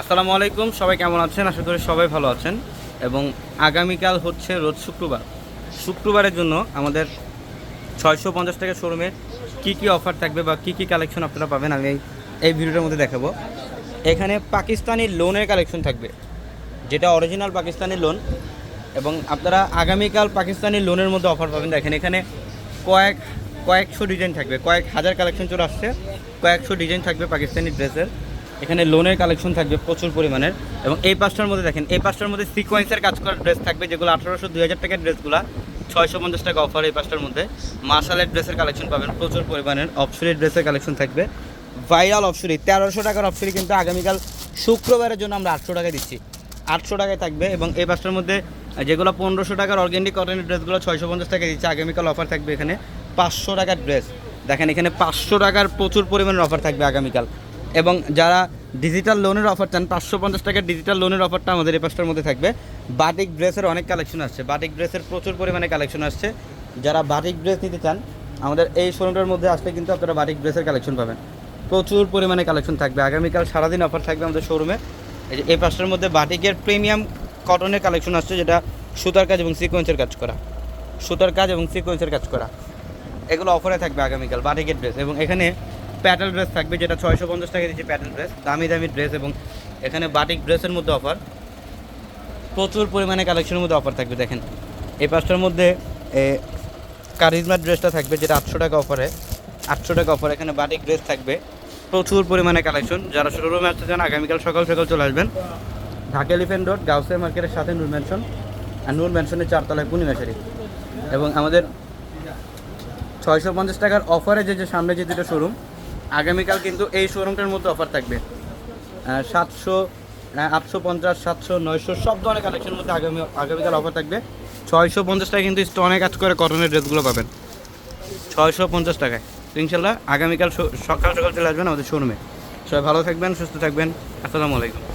আসসালামু আলাইকুম, সবাই কেমন আছেন? আশা করি সবাই ভালো আছেন। এবং আগামীকাল হচ্ছে রোজ শুক্রবার। শুক্রবারের জন্য আমাদের ছয়শো পঞ্চাশ টাকা শোরুমে কী কী অফার থাকবে বা কী কী কালেকশন আপনারা পাবেন, আমি এই ভিডিওটার মধ্যে দেখাবো। এখানে পাকিস্তানি লোনের কালেকশন থাকবে, যেটা অরিজিনাল পাকিস্তানি লোন। এবং আপনারা আগামীকাল পাকিস্তানি লোনের মধ্যে অফার পাবেন। দেখেন, এখানে কয়েক, কয়েকশো ডিজাইন থাকবে, কয়েক হাজার কালেকশন চলে আসছে। কয়েকশো ডিজাইন থাকবে পাকিস্তানি ড্রেসের। এখানে লোনের কালেকশন থাকবে প্রচুর পরিমাণের। এবং এই পাঁচটার মধ্যে দেখেন, এই পাঁচটার মধ্যে সিকোয়েন্সের কাজ করা ড্রেস থাকবে, যেগুলো আঠারোশো দুই হাজার টাকার ড্রেসগুলো ছয়শো পঞ্চাশ টাকা অফার এই পাঁচটার মধ্যে। মার্শালের ড্রেসের কালেকশন পাবেন, প্রচুর পরিমাণের। অপসুরির ড্রেসের কালেকশন থাকবে। ভাইরাল অপসুরি তেরোশো টাকার অপসুরি কিন্তু আগামীকাল শুক্রবারের জন্য আমরা আটশো টাকায় দিচ্ছি। আটশো টাকায় থাকবে এবং এই পাঁচটার মধ্যে যেগুলো পনেরোশো টাকার অর্গ্যানিক কটনের ড্রেসগুলো ছয়শো পঞ্চাশ টাকা দিচ্ছে, আগামীকাল অফার থাকবে এখানে পাঁচশো টাকার ড্রেস দেখেন এখানে পাঁচশো টাকার প্রচুর পরিমাণের অফার থাকবে আগামীকাল। এবং যারা ডিজিটাল লোনের অফার চান, পাঁচশো পঞ্চাশ টাকার ডিজিটাল লোনের অফারটা আমাদের এই পাঁচটার মধ্যে থাকবে। বাটিক ড্রেসের অনেক কালেকশন আসছে। বাটিক ড্রেসের প্রচুর পরিমাণে কালেকশন আসছে। যারা বাটিক ড্রেস নিতে চান, আমাদের এই শোরুমটার মধ্যে আসলে কিন্তু আপনারা বাটিক ড্রেসের কালেকশন পাবেন। প্রচুর পরিমাণে কালেকশন থাকবে। আগামীকাল সারাদিন অফার থাকবে আমাদের শোরুমে এই পাঁচটার মধ্যে বাটিকের প্রিমিয়াম কটনের কালেকশন আসছে, যেটা সুতার কাজ এবং সিকোয়েন্সের কাজ করা। সুতার কাজ এবং সিকোয়েন্সের কাজ করা। এগুলো অফারে থাকবে আগামীকাল বাটিকের ড্রেস এবং এখানে প্যাটেল ড্রেস থাকবে, যেটা ছয়শো পঞ্চাশ টাকা দিচ্ছে প্যাটেল ড্রেস দামি দামি ড্রেস এবং এখানে বাটিক ড্রেসের মধ্যে অফার প্রচুর পরিমাণে কালেকশনের মধ্যে অফার থাকবে, দেখেন। এই পাঁচটার মধ্যে কারিজমার ড্রেসটা থাকবে, যেটা আটশো টাকা অফারে আটশো টাকা অফার এখানে বাটিক ড্রেস থাকবে। প্রচুর পরিমাণে কালেকশন যারা শোরুমে আসতে চান, আগামীকাল সকাল সকাল চলে আসবেন। ঢাকা এলিফেন্ট রোড গাউসিয়া মার্কেটের সাথে নূর ম্যানশন আর নূর ম্যানশনের চারতলায় পূর্ণিমা শরীফ এবং আমাদের ছয়শো পঞ্চাশ টাকার অফারে যে যে সামনে যে দুটো শোরুম আগামীকাল কিন্তু এই শোরুমটার মধ্যে অফার থাকবে। সাতশো আটশো পঞ্চাশ, সাতশো, নয়শো, সব ধরনের কালেকশনের মধ্যে আগামী, আগামীকাল অফার থাকবে। ছয়শো পঞ্চাশ টাকা কিন্তু স্টনে কাজ করে কটনের ড্রেসগুলো পাবেন। ছয়শো পঞ্চাশ টাকায়। তো ইনশাল্লাহ আগামীকাল সকাল সকাল চলে আসবেন আমাদের শোরুমে সবাই ভালো থাকবেন, সুস্থ থাকবেন। আসসালামু আলাইকুম।